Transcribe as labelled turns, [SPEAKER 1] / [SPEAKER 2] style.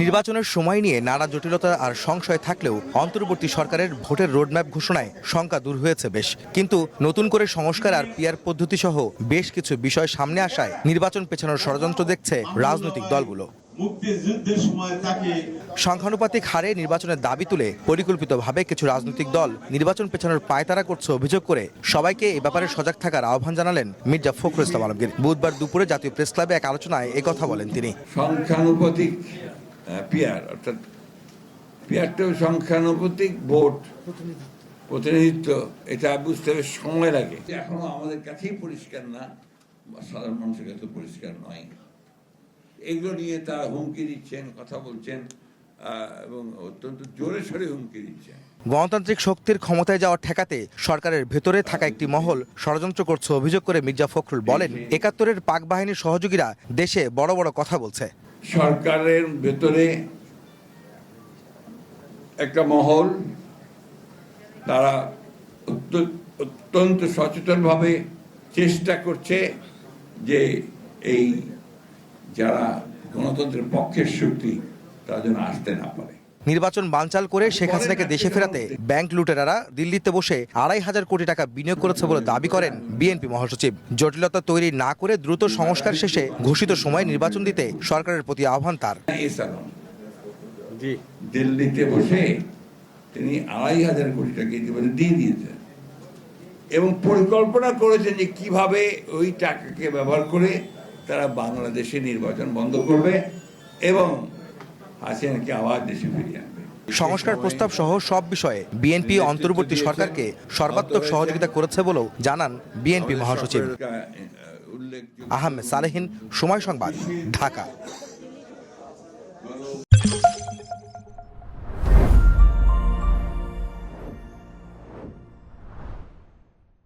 [SPEAKER 1] নির্বাচনের সময় নিয়ে নানা জটিলতা আর সংশয় থাকলেও অন্তর্বর্তী সরকারের ভোটের রোডম্যাপ ঘোষণায় শঙ্কা দূর হয়েছে বেশ। কিন্তু নতুন করে সংস্কার আর পিয়ার পদ্ধতি সহ বেশ কিছু বিষয় সামনে আসায় নির্বাচন পেছানোর ষড়যন্ত্র দেখছে রাজনৈতিক দলগুলো।
[SPEAKER 2] সময় তাকে
[SPEAKER 1] সংখ্যানুপাতিক হারে নির্বাচনের দাবি তুলে পরিকল্পিতভাবে কিছু রাজনৈতিক দল নির্বাচন পেছানোর পায়তারা করছে অভিযোগ করে। সবাইকে এ ব্যাপারে সজাগ থাকার আহ্বান জানালেন মির্জা ফখরুল ইসলাম আলমগীর। বুধবার দুপুরে জাতীয় প্রেস ক্লাবে এক আলোচনায় একথা বলেন তিনি।
[SPEAKER 3] সংখ্যানুপাতিক পিয়ার অর্থাৎ পিয়ারটাও সংখ্যানুপাতিক ভোট প্রতিনিধিত্ব। এটা বুঝতে সময় লাগে। এখনও আমাদের কাছেই পরিষ্কার না সাধারণ মানুষের কাছে পরিষ্কার নয়। এগুলো নিয়ে তারা হুমকি দিচ্ছেন কথা বলছেন এবং অত্যন্ত জোরে সরে হুমকি দিচ্ছেন।
[SPEAKER 1] গণতান্ত্রিক শক্তির ক্ষমতায় যাওয়া ঠেকাতে সরকারের ভেতরে থাকা একটি মহল ষড়যন্ত্র করছে অভিযোগ করে মির্জা ফখরুল বলেন একাত্তরের পাক বাহিনীর সহযোগীরা দেশে বড় বড় কথা বলছে।
[SPEAKER 3] সরকারের ভেতরে একটা মহল তারা অত্যন্ত সচেতনভাবে চেষ্টা করছে যে এই যারা গণতন্ত্রের পক্ষের শক্তি তারা যেন আসতে না পারে।
[SPEAKER 1] নির্বাচন বানচাল করে শেখ হাসিনাকে দেশে ফেরাতে ব্যাংক লুটেরারা দিল্লিতে বসে আড়াই হাজার কোটি টাকা বিনিয়োগ করেছে বলে দাবি করেন বিএনপি মহাসচিব। জটিলতা তৈরি না করে দ্রুত সংস্কার শেষে ঘোষিত সময় নির্বাচন দিতে সরকারের প্রতি আহ্বান তার।
[SPEAKER 3] দিল্লিতে বসে তিনি আড়াই হাজার কোটি টাকা ইতিমধ্যে দিয়ে দিয়েছেন এবং পরিকল্পনা করেছেন যে কীভাবে ওই টাকাকে ব্যবহার করে তারা বাংলাদেশে নির্বাচন বন্ধ করবে এবং হাসিনাকে আবার দেশে ফিরিয়ে আনবে।
[SPEAKER 1] সংস্কার প্রস্তাব সহ সব বিষয়ে বিএনপি অন্তর্বর্তী সরকারকে সর্বাত্মক সহযোগিতা করেছে বলেও জানান বিএনপি মহাসচিব। আহমেদ সালেহিন সময় সংবাদ ঢাকা।